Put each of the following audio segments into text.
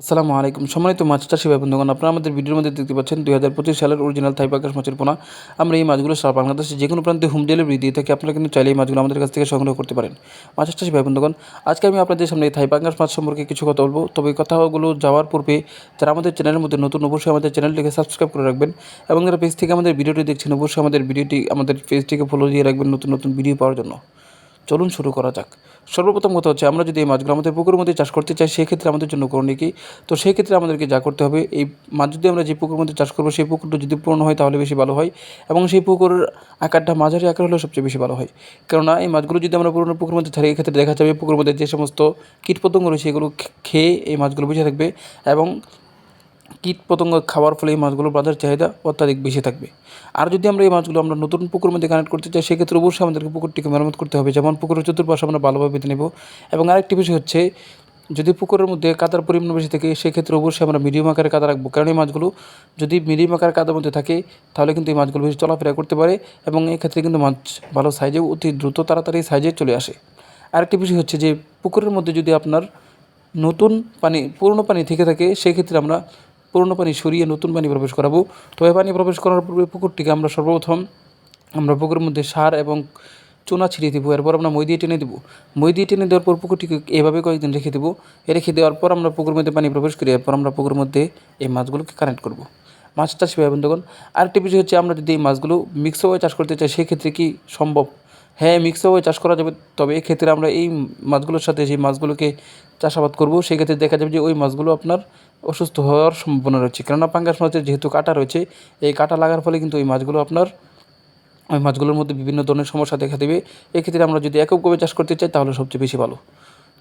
আসসালামু আলাইকুম। সম্মানিত মাছ চাষি ভাই, বন্ধুগণ, আপনারা আমাদের ভিডিওর মধ্যে দেখতে পাচ্ছেন দুই হাজার পঁচিশ সালের অরিজিনাল থাই পাকাশ মাছের পোনা। আমরা এই মাছগুলো সারা বাংলাদেশে যে কোনো প্রান্তে হোম ডেলিভারি দিয়ে থাকি। আপনারা কিন্তু চাইলে এই মাছগুলো আমাদের কাছ থেকে সংগ্রহ করতে পারেন। মাছের চাষি ভাই, বন্ধুগণ, আজকে আমি আপনাদের সামনে এই থাই পাকাশ মাছ সম্পর্কে কিছু কথা বলব। তবে এই কথাগুলো যাওয়ার পূর্বে যারা আমাদের চ্যানেলের মধ্যে নতুন, অবশ্যই আমাদের চ্যানেলটিকে সাবস্ক্রাইব করে রাখবেন এবং যারা পেজ থেকে আমাদের ভিডিওটি দেখছেন, অবশ্যই আমাদের ভিডিওটি, আমাদের পেজটিকে ফলো দিয়ে রাখবেন নতুন নতুন ভিডিও পাওয়ার জন্য। চলুন শুরু করা যাক। সর্বপ্রথম কথা হচ্ছে, আমরা যদি এই মাছগুলো আমাদের পুকুরের মধ্যে চাষ করতে চাই, সেক্ষেত্রে আমাদের জন্য করণীয় কী? তো সেই ক্ষেত্রে আমাদেরকে যা করতে হবে, এই মাছ যদি আমরা যে পুকুরের মধ্যে চাষ করব, সেই পুকুরটা যদি পূর্ণ হয় তাহলে বেশি ভালো হয় এবং সেই পুকুরের আকারটা মাঝারি আকার হলে সবচেয়ে বেশি ভালো হয়। কেননা এই মাছগুলো যদি আমরা পুরনো পুকুরের মধ্যে ছাড়ি এক্ষেত্রে দেখা যাবে পুকুরের মধ্যে যে সমস্ত কীটপতঙ্গ রয়েছে, এগুলো খেয়ে এই মাছগুলো বেঁচে থাকবে এবং কীট পতঙ্গ খাওয়ার ফলে এই মাছগুলোর বাজার চাহিদা অত্যাধিক বেশি থাকবে। আর যদি আমরা এই মাছগুলো আমরা নতুন পুকুর মধ্যে কানেক্ট করতে চাই, সেক্ষেত্রে অবশ্যই আমাদেরকে পুকুরটিকে মেরামত করতে হবে। যেমন পুকুরের চতুর্পাশে আমরা ভালোভাবে বেঁধে নেব। এবং আরেকটি বিষয় হচ্ছে, যদি পুকুরের মধ্যে কাদার পরিমাণ বেশি থাকে, সেক্ষেত্রে অবশ্যই আমরা মিডিয়াম আকারে কাদা রাখব। কারণ এই মাছগুলো যদি মিডিয়াম আকারে কাদার মধ্যে থাকে, তাহলে কিন্তু এই মাছগুলো বেশি চলাফেরা করতে পারে এবং এক্ষেত্রে কিন্তু মাছ ভালো সাইজে অতি দ্রুত তাড়াতাড়ি সাইজে চলে আসে। আরেকটি বিষয় হচ্ছে যে, পুকুরের মধ্যে যদি আপনার নতুন পানি, পুরনো পানি থেকে থাকে, সেক্ষেত্রে আমরা পুরনো পানি সরিয়ে নতুন পানি প্রবেশ করাবো। তবে পানি প্রবেশ করার পূর্বে পুকুরটিকে আমরা সর্বপ্রথম আমরা পুকুরের মধ্যে সার এবং চুনা ছিটিয়ে দেবো। এরপর আমরা মই দিয়ে টেনে দেবো। মই দিয়ে টেনে দেওয়ার পর পুকুরটিকে এভাবে কয়েকদিন রেখে দেবো। রেখে দেওয়ার পর আমরা পুকুরের মধ্যে পানি প্রবেশ করি। এরপর আমরা পুকুরের মধ্যে এই মাছগুলোকে কানেক্ট করব। মাছ চাষি ভাই বন্ধুগণ। আরেকটি বিষয় হচ্ছে আমরা যদি এই মাছগুলো মিক্স হয়ে চাষ করতে চাই, সেক্ষেত্রে কি সম্ভব? হ্যাঁ মিক্স হয়ে চাষ করা যাবে। তবে এক্ষেত্রে আমরা এই মাছগুলোর সাথে যে মাছগুলোকে চাষাবাদ করব, সেক্ষেত্রে দেখা যাবে যে ওই মাছগুলো আপনার অসুস্থ হওয়ার সম্ভাবনা রয়েছে। কেননা পাঙ্গাস মাছের যেহেতু কাটা রয়েছে, এই কাটা লাগার ফলে কিন্তু ওই মাছগুলো আপনার, ওই মাছগুলোর মধ্যে বিভিন্ন ধরনের সমস্যা দেখা দেবে। এক্ষেত্রে আমরা যদি এককভাবে চাষ করতে চাই, তাহলে সবচেয়ে বেশি ভালো।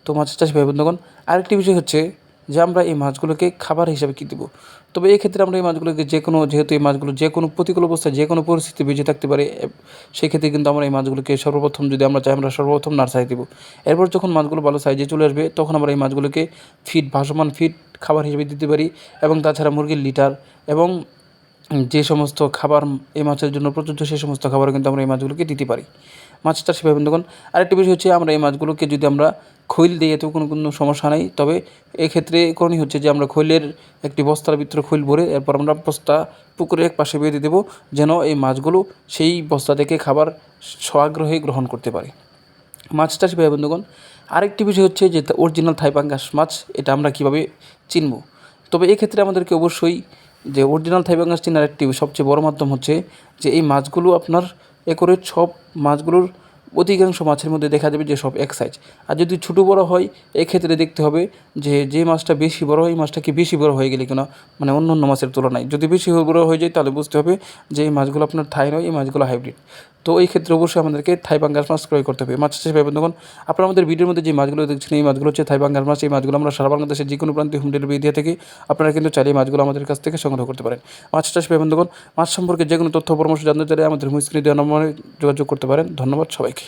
তো মাছের চাষ ভাই বন্ধুগণ আরেকটি বিষয় হচ্ছে যে আমরা এই মাছগুলোকে খাবার হিসাবে কী দেবো? তবে এই ক্ষেত্রে আমরা এই মাছগুলোকে যে কোনো, যেহেতু এই মাছগুলো যে কোনো প্রতিকূল অবস্থায়, যে কোনো পরিস্থিতি বেঁচে থাকতে পারে সেই ক্ষেত্রে কিন্তু আমরা এই মাছগুলোকে সর্বপ্রথম যদি আমরা চাই, আমরা সর্বপ্রথম নার্সারি দেবো। এরপর যখন মাছগুলো ভালো সাইজে চলে আসবে, তখন আমরা এই মাছগুলোকে ফিট ভাসমান ফিট খাবার হিসেবে দিতে পারি এবং তাছাড়া মুরগির লিটার এবং যে সমস্ত খাবার এই মাছের জন্য প্রযোজ্য, সেই সমস্ত খাবার কিন্তু আমরা এই মাছগুলোকে দিতে পারি। মাছ চাষি ভাই বন্ধুগণ আরেকটি বিষয় হচ্ছে আমরা এই মাছগুলোকে যদি আমরা খৈল দিই, এতেও কোনো কোনো সমস্যা নেই। তবে এক্ষেত্রে করণীয় হচ্ছে যে আমরা খৈলের একটি বস্তার ভিতরে খৈল ভরে এরপর আমরা বস্তা পুকুরের এক পাশে বেঁধে দেবো, যেন এই মাছগুলো সেই বস্তা থেকে খাবার স্বাগ্রহে গ্রহণ করতে পারে। মাছ চাষি বন্ধুগণ আরেকটি বিষয় হচ্ছে যে অরিজিনাল থাই পাঙ্গাস মাছ, এটা আমরা কীভাবে চিনব? তবে এক্ষেত্রে আমাদেরকে অবশ্যই যে অরিজিনাল থাই পাঙ্গাস চেনার একটি সবচেয়ে বড় মাধ্যম হচ্ছে যে এই মাছগুলো আপনার এ করে সব মাছগুলোর অধিকাংশ মাছের মধ্যে দেখা যাবে যে সব এক সাইজ আর যদি ছোটো বড় হয়, এক্ষেত্রে দেখতে হবে যে যে মাছটা বেশি বড় হয়, এই মাছটা কি বেশি বড় হয়ে গেলে কিনা মানে অন্য অন্য মাছের তুলনায়। যদি বেশি বড় হয়ে যায়, তাহলে বুঝতে হবে যে এই মাছগুলো আপনার থাই নয়, এই মাছগুলো হাইব্রিড তো এই ক্ষেত্রে অবশ্যই আমাদেরকে থাই পাঙ্গাস মাছ ক্রয় করতে হবে। মাছ চাষে ভাই, বন্ধুগণ, আপনারা আমাদের ভিডিওর মধ্যে যে মাছগুলো দেখছেন, এই মাছগুলো হচ্ছে থাই পাঙ্গাস মাছ এই মাছগুলো আমরা সারা বাংলাদেশের যে কোনো প্রান্তে হোম ডেলিভারি দিয়ে থাকি। আপনারা কিন্তু চাইলে মাছগুলো আমাদের কাছ থেকে সংগ্রহ করতে পারেন। মাছ চাষ ভাই, বন্ধুগণ, মাছ সম্পর্কে যে কোনো তথ্য পরামর্শ জানতে চাইলে আমাদের হোম স্ক্রিনে দেওয়া নম্বরে যোগাযোগ করতে পারেন। ধন্যবাদ সবাইকে।